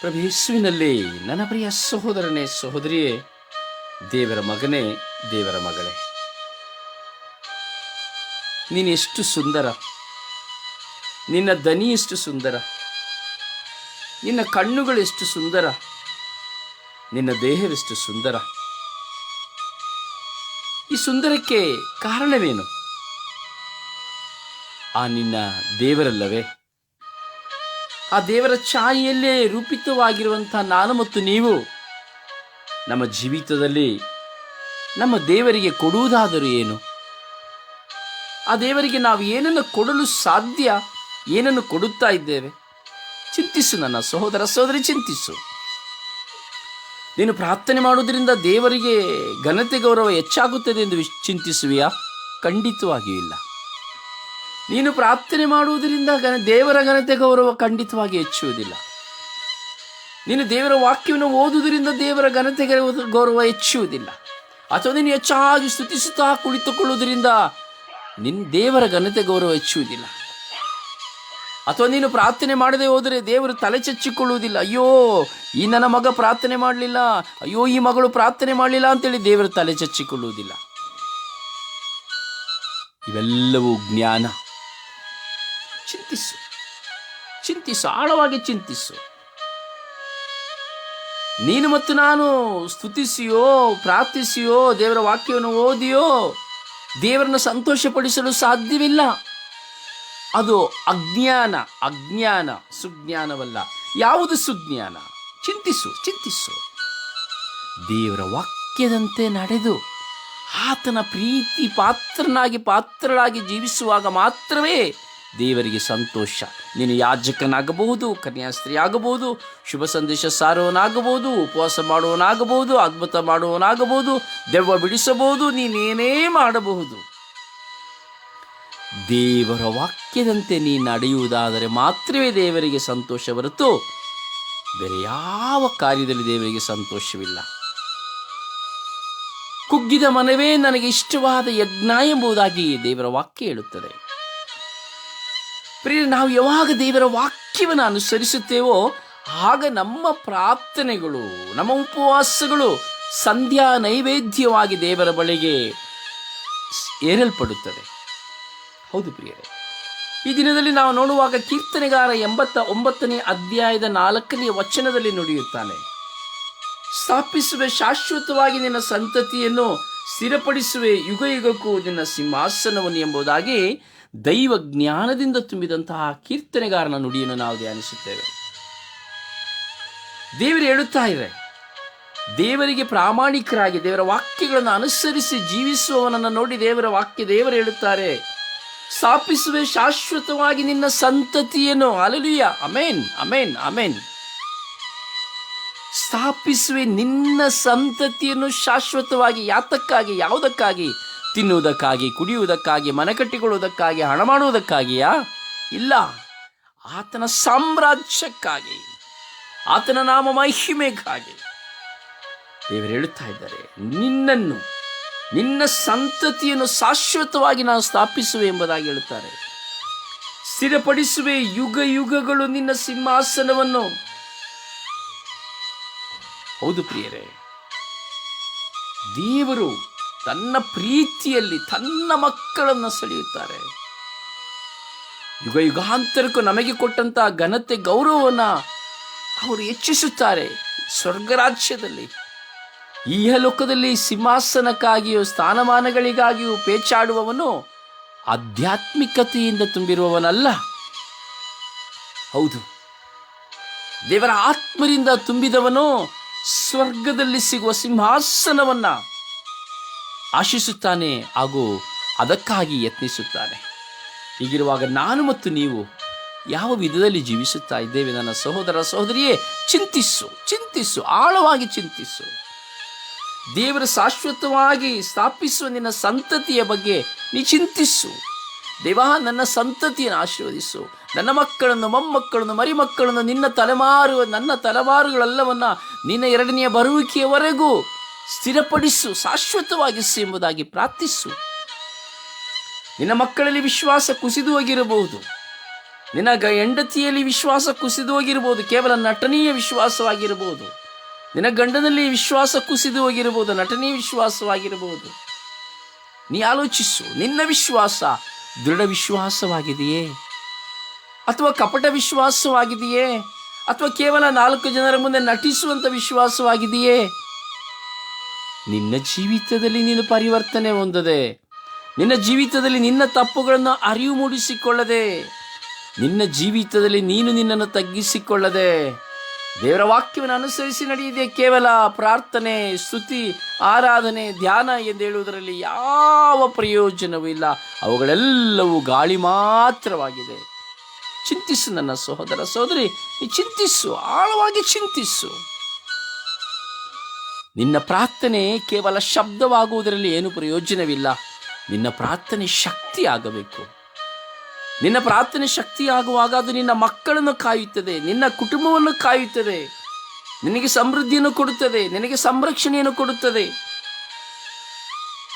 ಪ್ರಭು ಯೇಸುವಿನಲ್ಲಿ ನನ್ನ ಪ್ರಿಯ ಸಹೋದರನೇ, ಸಹೋದರಿಯೇ, ದೇವರ ಮಗನೇ, ದೇವರ ಮಗಳೇ. ನೀನು ಎಷ್ಟು ಸುಂದರ. ನಿನ್ನ ದನಿ ಎಷ್ಟು ಸುಂದರ. ನಿನ್ನ ಕಣ್ಣುಗಳು ಎಷ್ಟು ಸುಂದರ. ನಿನ್ನ ದೇಹವೆಷ್ಟು ಸುಂದರ. ಈ ಸುಂದರಕ್ಕೆ ಕಾರಣವೇನು? ಆ ನಿನ್ನ ದೇವರಲ್ಲವೇ. ಆ ದೇವರ ಛಾಯೆಯಲ್ಲೇ ರೂಪಿತವಾಗಿರುವಂಥ ನಾನು ಮತ್ತು ನೀವು ನಮ್ಮ ಜೀವಿತದಲ್ಲಿ ನಮ್ಮ ದೇವರಿಗೆ ಕೊಡುವುದಾದರೂ ಏನು? ಆ ದೇವರಿಗೆ ನಾವು ಏನನ್ನು ಕೊಡಲು ಸಾಧ್ಯ, ಏನನ್ನು ಕೊಡುತ್ತಾ ಇದ್ದೇವೆ? ಚಿಂತಿಸು ನನ್ನ ಸಹೋದರ ಸಹೋದರಿ, ಚಿಂತಿಸು. ನೀನು ಪ್ರಾರ್ಥನೆ ಮಾಡುವುದರಿಂದ ದೇವರಿಗೆ ಘನತೆ ಗೌರವ ಹೆಚ್ಚಾಗುತ್ತದೆ ಎಂದು ಚಿಂತಿಸುವೆಯಾ? ಖಂಡಿತವಾಗಿಯೂ ಇಲ್ಲ. ನೀನು ಪ್ರಾರ್ಥನೆ ಮಾಡುವುದರಿಂದ ದೇವರ ಘನತೆ ಗೌರವ ಖಂಡಿತವಾಗಿ ಹೆಚ್ಚುವುದಿಲ್ಲ. ನೀನು ದೇವರ ವಾಕ್ಯವನ್ನು ಓದುವುದರಿಂದ ದೇವರ ಘನತೆ ಗೌರವ ಹೆಚ್ಚುವುದಿಲ್ಲ. ಅಥವಾ ನೀನು ಹೆಚ್ಚಾಗಿ ಸ್ತುತಿಸುತ್ತಾ ಕುಳಿತುಕೊಳ್ಳುವುದರಿಂದ ನಿನ್ನ ದೇವರ ಘನತೆ ಗೌರವ ಹೆಚ್ಚುವುದಿಲ್ಲ. ಅಥವಾ ನೀನು ಪ್ರಾರ್ಥನೆ ಮಾಡದೆ ಹೋದರೆ ದೇವರು ತಲೆ ಚಚ್ಚಿಕೊಳ್ಳುವುದಿಲ್ಲ. ಅಯ್ಯೋ, ಈ ನನ್ನ ಮಗ ಪ್ರಾರ್ಥನೆ ಮಾಡಲಿಲ್ಲ. ಅಯ್ಯೋ, ಈ ಮಗಳು ಪ್ರಾರ್ಥನೆ ಮಾಡಲಿಲ್ಲ ಅಂತೇಳಿ ದೇವರು ತಲೆ ಚಚ್ಚಿಕೊಳ್ಳುವುದಿಲ್ಲ. ಇವೆಲ್ಲವೂ ಜ್ಞಾನ. ಚಿಂತಿಸು. ಚಿಂತಿಸು, ಆಳವಾಗಿ ಚಿಂತಿಸು. ನೀನು ಮತ್ತು ನಾನು ಸ್ತುತಿಸಿಯೋ, ಪ್ರಾರ್ಥಿಸಿಯೋ, ದೇವರ ವಾಕ್ಯವನ್ನು ಓದಿಯೋ, ದೇವರನ್ನು ಸಂತೋಷಪಡಿಸಲು ಸಾಧ್ಯವಿಲ್ಲ. ಅದು ಅಜ್ಞಾನ ಅಜ್ಞಾನ, ಸುಜ್ಞಾನವಲ್ಲ. ಯಾವುದು ಸುಜ್ಞಾನ? ಚಿಂತಿಸು ಚಿಂತಿಸು. ದೇವರ ವಾಕ್ಯದಂತೆ ನಡೆದು ಆತನ ಪ್ರೀತಿ ಪಾತ್ರನಾಗಿ ಪಾತ್ರಳಾಗಿ ಜೀವಿಸುವಾಗ ಮಾತ್ರವೇ ದೇವರಿಗೆ ಸಂತೋಷ. ನೀನು ಯಾಜಕನಾಗಬಹುದು ಕನ್ಯಾಸ್ತ್ರೀ ಆಗಬಹುದು ಶುಭ ಸಂದೇಶ ಸಾರುವನಾಗಬಹುದು ಉಪವಾಸ ಮಾಡುವನಾಗಬಹುದು, ಅದ್ಭುತ ಮಾಡುವನಾಗಬಹುದು, ದೆವ್ವ ಬಿಡಿಸಬಹುದು, ನೀನೇನೇ ಮಾಡಬಹುದು. ದೇವರ ವಾಕ್ಯದಂತೆ ನೀ ನಡೆಯುವುದಾದರೆ ಮಾತ್ರವೇ ದೇವರಿಗೆ ಸಂತೋಷ ಹೊರತು ಬೇರೆ ಯಾವ ಕಾರ್ಯದಲ್ಲಿ ದೇವರಿಗೆ ಸಂತೋಷವಿಲ್ಲ. ಕುಗ್ಗಿದ ಮನವೇ ನನಗೆ ಇಷ್ಟವಾದ ಯಜ್ಞ ಎಂಬುದಾಗಿ ದೇವರ ವಾಕ್ಯ ಹೇಳುತ್ತದೆ. ಪ್ರಿಯ ನಾವು ಯಾವಾಗ ದೇವರ ವಾಕ್ಯವನ್ನು ಅನುಸರಿಸುತ್ತೇವೋ ಆಗ ನಮ್ಮ ಪ್ರಾರ್ಥನೆಗಳು, ನಮ್ಮ ಉಪವಾಸಗಳು ಸಂಧ್ಯಾ ನೈವೇದ್ಯವಾಗಿ ದೇವರ ಬಳಿಗೆ ಏರಲ್ಪಡುತ್ತದೆ ಹೌದು ಪ್ರಿಯರೇ. ಈ ದಿನದಲ್ಲಿ ನಾವು ನೋಡುವಾಗ ಕೀರ್ತನೆಗಾರ ಎಂಬತ್ತ ಒಂಬತ್ತನೇ ಅಧ್ಯಾಯದ ನಾಲ್ಕನೇ ವಚನದಲ್ಲಿ ನುಡಿಯುತ್ತಾನೆ. ಸ್ಥಾಪಿಸುವ ಶಾಶ್ವತವಾಗಿ ನಿನ್ನ ಸಂತತಿಯನ್ನು ಸ್ಥಿರಪಡಿಸುವೆ ಯುಗ ಯುಗಕ್ಕೂ ನಿನ್ನ ಸಿಂಹಾಸನವನ್ನು ಎಂಬುದಾಗಿ ದೈವ ಜ್ಞಾನದಿಂದ ತುಂಬಿದಂತಹ ಕೀರ್ತನೆಗಾರನ ನುಡಿಯನ್ನು ನಾವು ಧ್ಯಾನಿಸುತ್ತೇವೆ. ದೇವರು ಹೇಳುತ್ತಾ ಇದೆ ದೇವರಿಗೆ ಪ್ರಾಮಾಣಿಕರಾಗಿ ದೇವರ ವಾಕ್ಯಗಳನ್ನು ಅನುಸರಿಸಿ ಜೀವಿಸುವವನನ್ನು ನೋಡಿ ದೇವರ ವಾಕ್ಯ ದೇವರು ಹೇಳುತ್ತಾರೆ, ಸ್ಥಾಪಿಸುವೆ ಶಾಶ್ವತವಾಗಿ ನಿನ್ನ ಸಂತತಿಯನ್ನು. ಅಲಲುಯ್ಯ ಅಮೇನ್ ಅಮೇನ್ ಅಮೇನ್ ಸ್ಥಾಪಿಸುವೆ ನಿನ್ನ ಸಂತತಿಯನ್ನು ಶಾಶ್ವತವಾಗಿ ಯಾತಕ್ಕಾಗಿ, ಯಾವುದಕ್ಕಾಗಿ? ತಿನ್ನುವುದಕ್ಕಾಗಿ, ಕುಡಿಯುವುದಕ್ಕಾಗಿ ಮನೆ ಕಟ್ಟಿಕೊಳ್ಳುವುದಕ್ಕಾಗಿ ಹಣ ಮಾಡುವುದಕ್ಕಾಗಿಯಾ? ಇಲ್ಲ. ಆತನ ಸಾಮ್ರಾಜ್ಯಕ್ಕಾಗಿ, ಆತನ ನಾಮ ಮಹಿಮೆಗಾಗಿ ದೇವರು ಹೇಳುತ್ತಾ ಇದ್ದಾರೆ, ನಿನ್ನನ್ನು, ನಿನ್ನ ಸಂತತಿಯನ್ನು ಶಾಶ್ವತವಾಗಿ ನಾನು ಸ್ಥಾಪಿಸುವೆ ಎಂಬುದಾಗಿ ಹೇಳುತ್ತಾರೆ. ಸ್ಥಿರಪಡಿಸುವೆ ಯುಗ ಯುಗಗಳು ನಿನ್ನ ಸಿಂಹಾಸನವನ್ನು. ಹೌದು ಪ್ರಿಯರೇ. ದೇವರು ತನ್ನ ಪ್ರೀತಿಯಲ್ಲಿ ತನ್ನ ಮಕ್ಕಳನ್ನು ಸೆಳೆಯುತ್ತಾರೆ. ಯುಗ ಯುಗಾಂತರಕ್ಕೂ ನಮಗೆ ಕೊಟ್ಟಂತಹ ಘನತೆ, ಗೌರವವನ್ನು ಅವರು ಹೆಚ್ಚಿಸುತ್ತಾರೆ ಸ್ವರ್ಗರಾಜ್ಯದಲ್ಲಿ. ಈಹಲೋಕದಲ್ಲಿ ಲೋಕದಲ್ಲಿ ಸಿಂಹಾಸನಕ್ಕಾಗಿಯೂ, ಸ್ಥಾನಮಾನಗಳಿಗಾಗಿಯೂ ಪೇಚಾಡುವವನು ಆಧ್ಯಾತ್ಮಿಕತೆಯಿಂದ ತುಂಬಿರುವವನಲ್ಲ. ಹೌದು. ದೇವರ ಆತ್ಮರಿಂದ ತುಂಬಿದವನು ಸ್ವರ್ಗದಲ್ಲಿ ಸಿಗುವ ಸಿಂಹಾಸನವನ್ನ ಆಶಿಸುತ್ತಾನೆ ಹಾಗೂ ಅದಕ್ಕಾಗಿ ಯತ್ನಿಸುತ್ತಾನೆ. ಹೀಗಿರುವಾಗ ನಾನು ಮತ್ತು ನೀವು ಯಾವ ವಿಧದಲ್ಲಿ ಜೀವಿಸುತ್ತಾ ಇದ್ದೇವೆ ನನ್ನ ಸಹೋದರ ಸಹೋದರಿಯೇ, ಚಿಂತಿಸು ಚಿಂತಿಸು, ಆಳವಾಗಿ ಚಿಂತಿಸು. ದೇವರ ಶಾಶ್ವತವಾಗಿ ಸ್ಥಾಪಿಸುವ ನಿನ್ನ ಸಂತತಿಯ ಬಗ್ಗೆ ನೀ ಚಿಂತಿಸು. ದೇವ, ನನ್ನ ಸಂತತಿಯನ್ನು ಆಶೀರ್ವದಿಸು. ನನ್ನ ಮಕ್ಕಳನ್ನು, ಮೊಮ್ಮಕ್ಕಳನ್ನು, ಮರಿಮಕ್ಕಳನ್ನು ನಿನ್ನ ತಲೆಮಾರು, ನನ್ನ ತಲೆಮಾರುಗಳೆಲ್ಲವನ್ನು ನಿನ್ನ ಎರಡನೆಯ ಬರುವಿಕೆಯವರೆಗೂ ಸ್ಥಿರಪಡಿಸು, ಶಾಶ್ವತವಾಗಿಸು ಎಂಬುದಾಗಿ ಪ್ರಾರ್ಥಿಸು. ನಿನ್ನ ಮಕ್ಕಳಲ್ಲಿ ವಿಶ್ವಾಸ ಕುಸಿದು ಹೋಗಿರಬಹುದು. ನಿನ್ನ ಹೆಂಡತಿಯಲ್ಲಿ ವಿಶ್ವಾಸ ಕುಸಿದು ಹೋಗಿರಬಹುದು. ಕೇವಲ ನಟನೀಯ ವಿಶ್ವಾಸವಾಗಿರಬಹುದು. ನಿನ್ನ ಗಂಡನಲ್ಲಿ ವಿಶ್ವಾಸ ಕುಸಿದು ಹೋಗಿರಬಹುದು. ನಟನೀಯ ವಿಶ್ವಾಸವಾಗಿರಬಹುದು. ನೀ ಆಲೋಚಿಸು, ನಿನ್ನ ವಿಶ್ವಾಸ ದೃಢ ವಿಶ್ವಾಸವಾಗಿದೆಯೇ ಅಥವಾ ಕಪಟ ವಿಶ್ವಾಸವಾಗಿದೆಯೇ? ಅಥವಾ ಕೇವಲ ನಾಲ್ಕು ಜನರ ಮುಂದೆ ನಟಿಸುವಂಥ ವಿಶ್ವಾಸವಾಗಿದೆಯೇ? ನಿನ್ನ ಜೀವಿತದಲ್ಲಿ ನೀನು ಪರಿವರ್ತನೆ ಹೊಂದದೆ, ನಿನ್ನ ಜೀವಿತದಲ್ಲಿ ನಿನ್ನ ತಪ್ಪುಗಳನ್ನು ಅರಿವು ಮೂಡಿಸಿಕೊಳ್ಳದೆ, ನಿನ್ನ ಜೀವಿತದಲ್ಲಿ ನೀನು ನಿನ್ನನ್ನು ತಗ್ಗಿಸಿಕೊಳ್ಳದೆ ದೇವರ ವಾಕ್ಯವನ್ನು ಅನುಸರಿಸಿ ನಡೆಯದೆ ಕೇವಲ ಪ್ರಾರ್ಥನೆ, ಸ್ತುತಿ, ಆರಾಧನೆ, ಧ್ಯಾನ ಎಂದು ಹೇಳುವುದರಲ್ಲಿ ಯಾವ ಪ್ರಯೋಜನವೂ ಇಲ್ಲ. ಅವುಗಳೆಲ್ಲವೂ ಗಾಳಿ ಮಾತ್ರವಾಗಿದೆ. ಚಿಂತಿಸು ನನ್ನ ಸಹೋದರ ಸಹೋದರಿ ಚಿಂತಿಸು, ಆಳವಾಗಿ ಚಿಂತಿಸು. ನಿನ್ನ ಪ್ರಾರ್ಥನೆ ಕೇವಲ ಶಬ್ದವಾಗುವುದರಲ್ಲಿ ಏನು ಪ್ರಯೋಜನವಿಲ್ಲ. ನಿನ್ನ ಪ್ರಾರ್ಥನೆ ಶಕ್ತಿ ಆಗಬೇಕು ನಿನ್ನ ಪ್ರಾರ್ಥನೆ ಶಕ್ತಿಯಾಗುವಾಗ ಅದು ನಿನ್ನ ಮಕ್ಕಳನ್ನು ಕಾಯುತ್ತದೆ, ನಿನ್ನ ಕುಟುಂಬವನ್ನು ಕಾಯುತ್ತದೆ. ನಿನಗೆ ಸಮೃದ್ಧಿಯನ್ನು ಕೊಡುತ್ತದೆ, ನಿನಗೆ ಸಂರಕ್ಷಣೆಯನ್ನು ಕೊಡುತ್ತದೆ.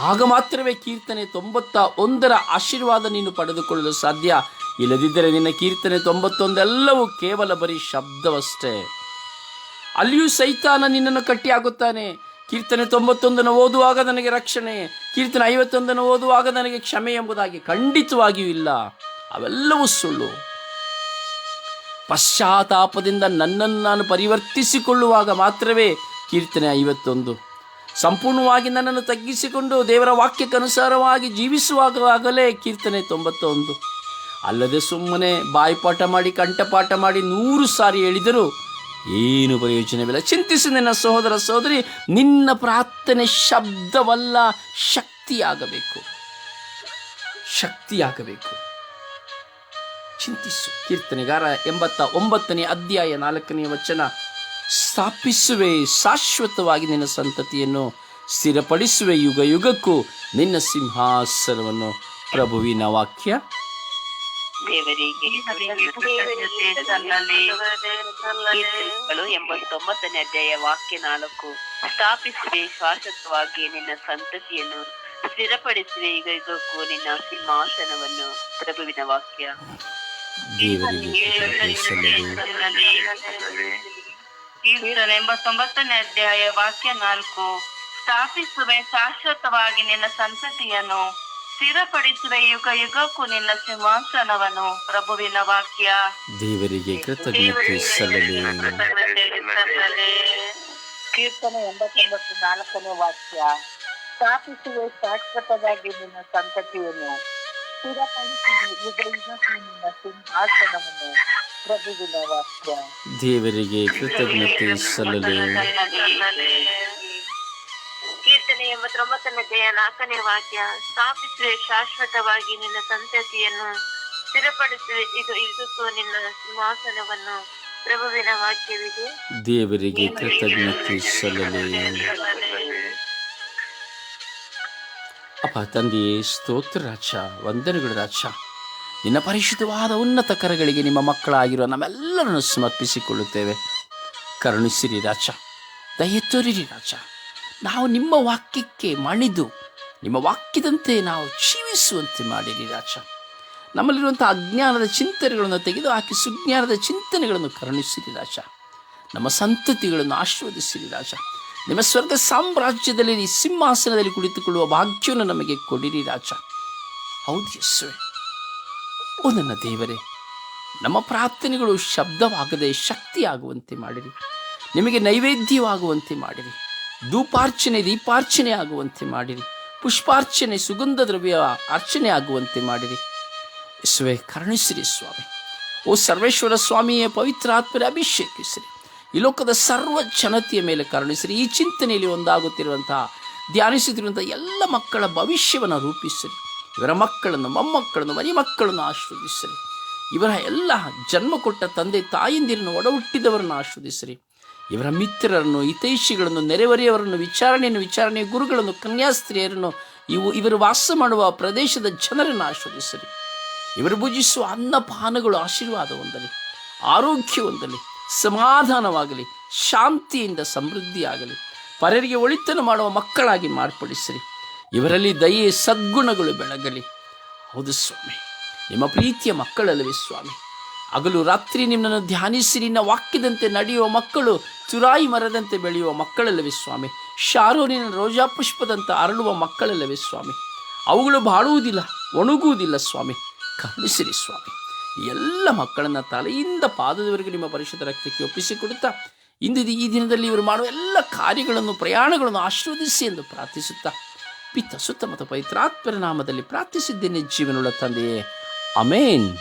ಆಗ ಮಾತ್ರವೇ ಕೀರ್ತನೆ ತೊಂಬತ್ತ ಒಂದರ ಆಶೀರ್ವಾದ ನೀನು ಪಡೆದುಕೊಳ್ಳಲು ಸಾಧ್ಯ. ಇಲ್ಲದಿದ್ದರೆ ನಿನ್ನ ಕೀರ್ತನೆ ತೊಂಬತ್ತೊಂದೆಲ್ಲವೂ ಕೇವಲ ಬರೀ ಶಬ್ದವಷ್ಟೇ. ಅಲ್ಲಿಯೂ ಸೈತಾನ ನಿನ್ನನ್ನು ಕಟ್ಟಿಯಾಗುತ್ತಾನೆ. ಕೀರ್ತನೆ ತೊಂಬತ್ತೊಂದನ್ನು ಓದುವಾಗ ನನಗೆ ರಕ್ಷಣೆ, ಕೀರ್ತನೆ ಐವತ್ತೊಂದನ್ನು ಓದುವಾಗ ನನಗೆ ಕ್ಷಮೆ ಎಂಬುದಾಗಿ ಖಂಡಿತವಾಗಿಯೂ ಇಲ್ಲ. ಅವೆಲ್ಲವೂ ಸುಳ್ಳು. ಪಶ್ಚಾತ್ತಾಪದಿಂದ ನನ್ನನ್ನು ನಾನು ಪರಿವರ್ತಿಸಿಕೊಳ್ಳುವಾಗ ಮಾತ್ರವೇ ಕೀರ್ತನೆ ಐವತ್ತೊಂದು. ಸಂಪೂರ್ಣವಾಗಿ ನನ್ನನ್ನು ತಗ್ಗಿಸಿಕೊಂಡು ದೇವರ ವಾಕ್ಯಕ್ಕನುಸಾರವಾಗಿ ಜೀವಿಸುವಾಗಲೇ ಕೀರ್ತನೆ ತೊಂಬತ್ತೊಂದು. ಅಲ್ಲದೆ ಸುಮ್ಮನೆ ಬಾಯಿಪಾಠ ಮಾಡಿ, ಕಂಠಪಾಠ ಮಾಡಿ ನೂರು ಸಾರಿ ಹೇಳಿದರೂ ಏನು ಪ್ರಯೋಜನವಿಲ್ಲ. ಚಿಂತಿಸಿ ನನ್ನ ಸಹೋದರ ಸಹೋದರಿ, ನಿನ್ನ ಪ್ರಾರ್ಥನೆ ಶಬ್ದವಲ್ಲ, ಶಕ್ತಿಯಾಗಬೇಕು. ಶಕ್ತಿಯಾಗಬೇಕು. ಚಿಂತಿಸು. ಕೀರ್ತನೆಗಾರ ಎಂಬತ್ತ ಒಂಬತ್ತನೇ ಅಧ್ಯಾಯ ನಾಲ್ಕನೇ ವಚನ. ಸ್ಥಾಪಿಸುವೆ, ಶಾಶ್ವತವಾಗಿ ನಿನ್ನ ಸಂತತಿಯನ್ನು ಸ್ಥಿರಪಡಿಸುವೆ ಯುಗ ಯುಗಕ್ಕೂ ನಿನ್ನ ಸಿಂಹಾಸನವನ್ನು. ಪ್ರಭುವಿನ ವಾಕ್ಯ. ಎಂಬತ್ತೊಂಬತ್ತನೇ ಅಧ್ಯಾಯ ವಾಕ್ಯ ನಾಲ್ಕು. ಸ್ಥಾಪಿಸುವೆ, ಶಾಶ್ವತವಾಗಿ ನಿನ್ನ ಸಂತತಿಯನ್ನು ಸ್ಥಿರಪಡಿಸುವೆ ಯುಗ ಯುಗಕ್ಕೂ ನಿನ್ನ ಸಿಂಹಾಸನವನ್ನು. ಪ್ರಭುವಿನ ವಾಕ್ಯ. ದೇವರಿಗೆ ಕೃತಜ್ಞತೆ ಸಲ್ಲಲಿ. ಕೀರ್ತನೆ ಎಂಬತ್ತೊಂಬತ್ತನೇ ಅಧ್ಯಾಯ ವಾಕ್ಯ ನಾಲ್ಕು. ಸ್ಥಾಪಿಸುವೆ ಶಾಶ್ವತವಾಗಿ ನಿನ್ನ ಸಂತತಿಯನ್ನು ಸ್ಥಿರಪಡಿಸುವೆ ಯುಗ ಯುಗಕ್ಕೂ ನಿನ್ನ ಸಿಂಹಾಸನವನ್ನು. ಪ್ರಭುವಿನ ವಾಕ್ಯ. ದೇವರಿಗೆ ಕೃತಜ್ಞತೆ ಸಲ್ಲಲಿ. ಕೀರ್ತನೆ ಎಂಬತ್ತೊಂಬತ್ತು ನಾಲ್ಕನೇ ವಾಕ್ಯ. ಸ್ಥಾಪಿಸುವೆ ಶಾಶ್ವತವಾಗಿ ನಿನ್ನ ಸಂತತಿಯನ್ನು ದೇವರಿಗೆ ಕೃತಜ್ಞತೆ ಸಲ್ಲಲಿ. ಕೀರ್ತನೆ ಎಂಬತ್ತೊಂಬತ್ತನೇ ನಾಲ್ಕನೇ ವಾಕ್ಯ ಸ್ಥಾಪಿಸುವೆ ಶಾಶ್ವತವಾಗಿ ನಿನ್ನ ಸಂತತಿಯನ್ನು ಸ್ಥಿರಪಡಿಸುವೆ. ಇದು ಇದಕ್ಕೂ ನಿನ್ನ ಸಿಂಹಾಸನವನ್ನು ಪ್ರಭುವಿನ ವಾಕ್ಯವಿದೆ. ದೇವರಿಗೆ ಕೃತಜ್ಞತೆ ಸಲ್ಲಲಿ. ಅಪ್ಪ ತಂದೆಯೇ ಸ್ತೋತ್ರ ರಾಜ, ವಂದನೆಗಳು ರಾಜ. ನಿನ್ನ ಪರಿಶುದ್ಧವಾದ ಉನ್ನತ ಕರಗಳಿಗೆ ನಿಮ್ಮ ಮಕ್ಕಳಾಗಿರುವ ನಮ್ಮೆಲ್ಲರನ್ನು ಸಮರ್ಪಿಸಿಕೊಳ್ಳುತ್ತೇವೆ. ಕರುಣಿಸಿರಿ ರಾಜ ದಯೆ ತೋರಿರಿ ರಾಜ. ನಾವು ನಿಮ್ಮ ವಾಕ್ಯಕ್ಕೆ ಮಣಿದು, ನಿಮ್ಮ ವಾಕ್ಯದಂತೆ ನಾವು ಜೀವಿಸುವಂತೆ ಮಾಡಿರಿ ರಾಜ. ನಮ್ಮಲ್ಲಿರುವಂಥ ಅಜ್ಞಾನದ ಚಿಂತನೆಗಳನ್ನು ತೆಗೆದು ಹಾಕಿ ಸುಜ್ಞಾನದ ಚಿಂತನೆಗಳನ್ನು ಕರುಣಿಸಿರಿ ರಾಜ. ನಮ್ಮ ಸಂತತಿಗಳನ್ನು ಆಶೀರ್ವದಿಸಿರಿ ರಾಜ. ನಿಮ್ಮ ಸ್ವರ್ಗ ಸಾಮ್ರಾಜ್ಯದಲ್ಲಿ ಈ ಸಿಂಹಾಸನದಲ್ಲಿ ಕುಳಿತುಕೊಳ್ಳುವ ಭಾಗ್ಯವನ್ನು ನಮಗೆ ಕೊಡಿರಿ ರಾಜ. ಹೌದು ಯೇಸುವೆ. ಓ ನನ್ನ ದೇವರೇ, ನಮ್ಮ ಪ್ರಾರ್ಥನೆಗಳು ಶಬ್ದವಾಗದೆ ಶಕ್ತಿಯಾಗುವಂತೆ ಮಾಡಿರಿ. ನಿಮಗೆ ನೈವೇದ್ಯವಾಗುವಂತೆ ಮಾಡಿರಿ. ದೂಪಾರ್ಚನೆ ದೀಪಾರ್ಚನೆ ಆಗುವಂತೆ ಮಾಡಿರಿ. ಪುಷ್ಪಾರ್ಚನೆ, ಸುಗಂಧ ದ್ರವ್ಯ ಅರ್ಚನೆ ಆಗುವಂತೆ ಮಾಡಿರಿ. ಯೇಸುವೆ, ಕರುಣಿಸಿರಿ ಸ್ವಾಮಿ. ಓ ಸರ್ವೇಶ್ವರ ಸ್ವಾಮಿಯ ಪವಿತ್ರ ಆತ್ಮರ ಅಭಿಷೇಕಿಸಿರಿ. ಈ ಲೋಕದ ಸರ್ವ ಜನತೆಯ ಮೇಲೆ ಕರುಣಿಸಿರಿ. ಈ ಚಿಂತನೆಯಲ್ಲಿ ಒಂದಾಗುತ್ತಿರುವಂತಹ ಧ್ಯಾನಿಸುತ್ತಿರುವಂಥ ಎಲ್ಲ ಮಕ್ಕಳ ಭವಿಷ್ಯವನ್ನು ರೂಪಿಸಿರಿ. ಇವರ ಮಕ್ಕಳನ್ನು, ಮೊಮ್ಮಕ್ಕಳನ್ನು ಮರಿ ಮಕ್ಕಳನ್ನು ಆಶ್ರದಿಸಿರಿ ಇವರ ಎಲ್ಲ ಜನ್ಮ ಕೊಟ್ಟ ತಂದೆ, ತಾಯಂದಿರನ್ನು ಒಡಹುಟ್ಟಿದವರನ್ನು ಇವರ ಮಿತ್ರರನ್ನು, ಹಿತೈಷಿಗಳನ್ನು, ನೆರೆಹೊರೆಯವರನ್ನು, ವಿಚಾರಣೆಯನ್ನು, ವಿಚಾರಣೆಯ ಗುರುಗಳನ್ನು, ಕನ್ಯಾಸ್ತ್ರೀಯರನ್ನು, ಇವು ಇವರು ವಾಸ ಮಾಡುವ ಪ್ರದೇಶದ ಜನರನ್ನು ಆಶ್ರದಿಸಿರಿ ಇವರು ಭುಜಿಸುವ ಅನ್ನಪಾನಗಳು ಆಶೀರ್ವಾದ ಹೊಂದಲಿ, ಆರೋಗ್ಯ ಹೊಂದಲಿ ಸಮಾಧಾನವಾಗಲಿ, ಶಾಂತಿಯಿಂದ ಸಮೃದ್ಧಿಯಾಗಲಿ, ಪರರಿಗೆ ಒಳಿತನ್ನು ಮಾಡುವ ಮಕ್ಕಳಾಗಿ ಮಾರ್ಪಡಿಸಿರಿ. ಇವರಲ್ಲಿ ದಯೆ ಸದ್ಗುಣಗಳು ಬೆಳಗಲಿ. ಹೌದು ಸ್ವಾಮಿ, ನಿಮ್ಮ ಪ್ರೀತಿಯ ಮಕ್ಕಳಲ್ಲವೇ ಸ್ವಾಮಿ. ಹಗಲು ರಾತ್ರಿ ನಿಮ್ಮನ್ನು ಧ್ಯಾನಿಸಿ, ನಿನ್ನ ವಾಕ್ಯದಂತೆ ನಡೆಯುವ ಮಕ್ಕಳು, ತುರಾಯಿ ಮರದಂತೆ ಬೆಳೆಯುವ ಮಕ್ಕಳಲ್ಲವೇ ಸ್ವಾಮಿ. ಶಾರೋನಿನ ರೋಜಾ ಪುಷ್ಪದಂತೆ ಅರಳುವ ಮಕ್ಕಳಲ್ಲವೇ ಸ್ವಾಮಿ. ಅವುಗಳು ಬಾಳುವುದಿಲ್ಲ, ಒಣಗುವುದಿಲ್ಲ ಸ್ವಾಮಿ. ಕರುಣಿಸಿರಿ ಸ್ವಾಮಿ. ಎಲ್ಲ ಮಕ್ಕಳನ್ನು ತಲೆಯಿಂದ ಪಾದದವರೆಗೆ ನಿಮ್ಮ ಪರಿಶುದ್ಧ ರಕ್ತಕ್ಕೆ ಒಪ್ಪಿಸಿಕೊಡುತ್ತಾ ಇಂದು ಈ ದಿನದಲ್ಲಿ ಇವರು ಮಾಡುವ ಎಲ್ಲ ಕಾರ್ಯಗಳನ್ನು, ಪ್ರಯಾಣಗಳನ್ನು ಆಶೀರ್ವದಿಸಿ ಎಂದು ಪ್ರಾರ್ಥಿಸುತ್ತಾ ಪಿತ್ತ ಸುತ್ತಮುತ್ತ ಪವಿತ್ರಾತ್ಮರ ನಾಮದಲ್ಲಿ ಪ್ರಾರ್ಥಿಸಿದ್ದೇನೆ ಜೀವನವುಳ್ಳ ತಂದೆಯೇ. ಅಮೇನ್